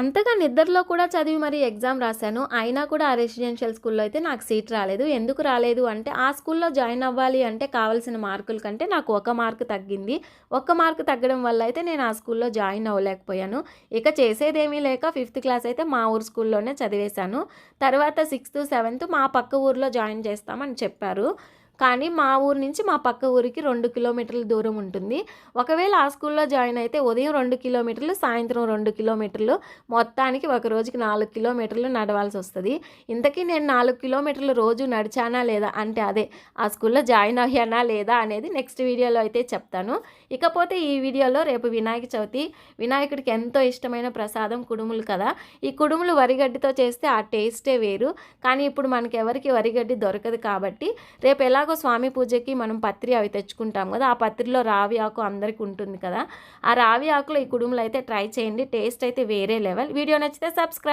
అంతగా నిద్రలో కూడా చదివి మరి ఎగ్జామ్ రాశాను. అయినా కూడా ఆ రెసిడెన్షియల్ స్కూల్లో అయితే నాకు సీట్ రాలేదు. ఎందుకు రాలేదు అంటే ఆ స్కూల్లో జాయిన్ అవ్వాలి అంటే కావాల్సిన మార్కుల కంటే నాకు ఒక మార్క్ తగ్గింది. ఒక్క మార్క్ తగ్గడం వల్ల అయితే నేను ఆ స్కూల్లో జాయిన్ అవ్వలేకపోయాను. ఇక చేసేదేమీ లేక ఫిఫ్త్ క్లాస్ అయితే మా ఊరు స్కూల్లోనే చదివేశాను. తర్వాత సిక్స్త్ సెవెంత్ మా పక్క ఊర్లో జాయిన్ చేస్తామని చెప్పారు. కానీ మా ఊరు నుంచి మా పక్క ఊరికి రెండు కిలోమీటర్ల దూరం ఉంటుంది. ఒకవేళ ఆ స్కూల్లో జాయిన్ అయితే ఉదయం రెండు కిలోమీటర్లు సాయంత్రం రెండు కిలోమీటర్లు మొత్తానికి ఒక రోజుకి నాలుగు కిలోమీటర్లు నడవాల్సి వస్తుంది. ఇంతకీ నేను నాలుగు కిలోమీటర్లు రోజు నడిచానా లేదా అంటే అదే ఆ స్కూల్లో జాయిన్ అయ్యానా లేదా అనేది నెక్స్ట్ వీడియోలో అయితే చెప్తాను. ఇకపోతే ఈ వీడియోలో రేపు వినాయక చవితి వినాయకుడికి ఎంతో ఇష్టమైన ప్రసాదం కుడుములు కదా. ఈ కుడుములు వరిగడ్డితో చేస్తే ఆ టేస్టే వేరు. కానీ ఇప్పుడు మనకి ఎవరికి వరిగడ్డి దొరకదు కాబట్టి రేపు ఎలా ఎలాగో స్వామి పూజకి మనం పత్రి అవి తెచ్చుకుంటాం కదా ఆ పత్రిలో రావి ఆకు అందరికి ఉంటుంది కదా. ఆ రావి ఆకులో ఈ కుడుములు అయితే ట్రై చేయండి టేస్ట్ అయితే వేరే లెవెల్. వీడియో నచ్చితే సబ్స్క్రైబ్